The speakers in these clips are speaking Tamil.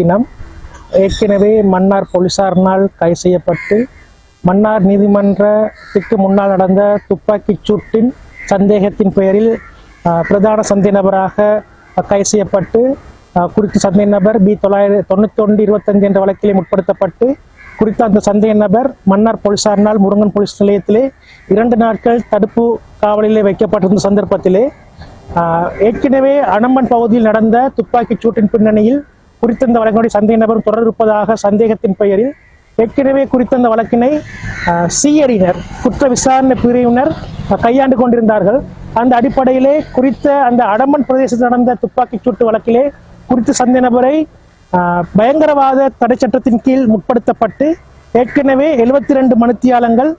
தினம் ஏற்கனவே மன்னார் போலீசாரினால் கைது செய்யப்பட்டு மன்னார் நீதிமன்றத்துக்கு முன்னால் நடந்த துப்பாக்கிச் சூட்டின் சந்தேகத்தின் பெயரில் பிரதான சந்தேக நபராக கைது செய்யப்பட்டு குறித்த சந்தேக நபர் பி தொள்ளாயிரத்தி தொண்ணூத்தி ஒன்று இருபத்தஞ்சு என்ற வழக்கிலே முற்படுத்தப்பட்டு குறித்த அந்த சந்தேக நபர் மன்னார் போலீசாரினால் முருங்கன் போலீஸ் நிலையத்திலே இரண்டு நாட்கள் தடுப்பு காவலிலே வைக்கப்பட்டிருந்த சந்தர்ப்பத்திலே ஏற்கனவே அனம்பன் பகுதியில் நடந்த துப்பாக்கிச் சூட்டின் பின்னணியில் குறித்த இந்த வழக்கினுடைய சந்தேக நபர் தொடர் இருப்பதாக சந்தேகத்தின் பெயரில் ஏற்கனவே குறித்த அந்த வழக்கினை சிஐடியினர் குற்ற விசாரணை பிரிவினர் கையாண்டு கொண்டிருந்தார்கள். அந்த அடிப்படையிலே குறித்த அந்த அடம்பன் பிரதேசத்தில் நடந்த துப்பாக்கிச் சூட்டு வழக்கிலே குறித்த சந்தேக நபரை பயங்கரவாத தடை சட்டத்தின் கீழ் முற்படுத்தப்பட்டு ஏற்கனவே எழுபத்தி ரெண்டு மனுத்தியாளங்கள்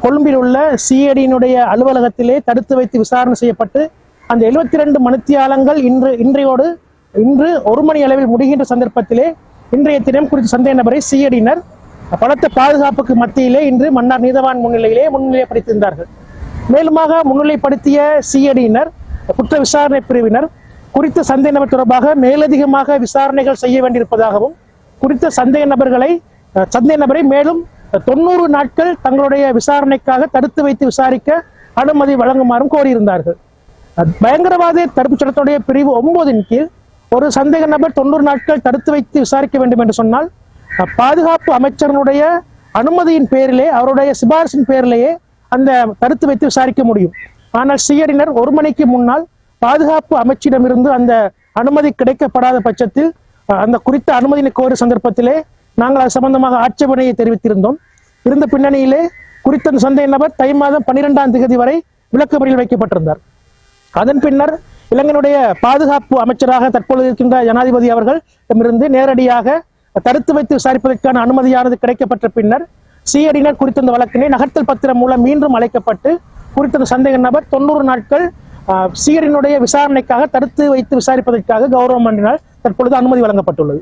கொழும்பில் உள்ள சிஐடியினுடைய அலுவலகத்திலே தடுத்து வைத்து விசாரணை செய்யப்பட்டு அந்த எழுபத்தி ரெண்டு மனுத்தியாளங்கள் இன்று இன்றையோடு இன்று ஒரு மணி அளவில் முடிகின்ற சந்தர்ப்பத்திலே இன்றைய தினம் குறித்த சந்தேக நபரை சிஐடியினர் பலத்த பாதுகாப்புக்கு மத்தியிலே இன்று மன்னார் நீதவான் முன்னிலையிலே முன்னிலைப்படுத்தியிருந்தார்கள் மேலுமாக முன்னிலைப்படுத்திய சிஐடியினர் குற்ற விசாரணை பிரிவினர் குறித்த சந்தேக நபர் தொடர்பாக மேலதிகமாக விசாரணைகள் செய்ய வேண்டியிருப்பதாகவும் குறித்த சந்தேக நபர்களை சந்தேக நபரை மேலும் தொண்ணூறு நாட்கள் தங்களுடைய விசாரணைக்காக தடுத்து வைத்து விசாரிக்க அனுமதி வழங்குமாறும் கோரியிருந்தார்கள். பயங்கரவாத தடுப்புச் சட்டத்துடைய பிரிவு ஒன்பதின் கீழ் ஒரு சந்தேக நபர் தொண்ணூறு நாட்கள் தடுத்து வைத்து விசாரிக்க வேண்டும் என்று சொன்னால் பாதுகாப்பு அமைச்சரனுடைய அனுமதியின் பேரிலே அவருடைய சிபாரிசின் பேரிலேயே அந்த தடுத்து வைத்து விசாரிக்க முடியும். ஆனால் சிஐடியினர் ஒரு மணிக்கு முன்னால் பாதுகாப்பு அமைச்சிடமிருந்து அந்த அனுமதி கிடைக்கப்படாத பட்சத்தில் அஹ், அந்த குறித்த அனுமதியினை கோரிய சந்தர்ப்பத்திலே நாங்கள் அது சம்பந்தமாக ஆட்சேபனையை தெரிவித்திருந்தோம். இருந்த பின்னணியிலே குறித்த சந்தேக நபர் தை மாதம் பன்னிரெண்டாம் தேதி வரை விளக்கமறியில் வைக்கப்பட்டிருந்தார். அதன் பின்னர் இலங்கையினுடைய பாதுகாப்பு அமைச்சராக தற்பொழுது இருக்கின்ற ஜனாதிபதி அவர்களிடமிருந்து நேரடியாக தடுத்து வைத்து விசாரிப்பதற்கான அனுமதியானது கிடைக்கப்பட்ட பின்னர் சிஐடியினர் குறித்த இந்த வழக்கினை நகர்த்தல் பத்திரம் மூலம் மீண்டும் அழைக்கப்பட்டு குறித்த சந்தேக நபர் தொண்ணூறு நாட்கள் சிஐடியினுடைய விசாரணைக்காக தடுத்து வைத்து விசாரிப்பதற்காக கௌரவ மன்றினால் தற்பொழுது அனுமதி வழங்கப்பட்டுள்ளது.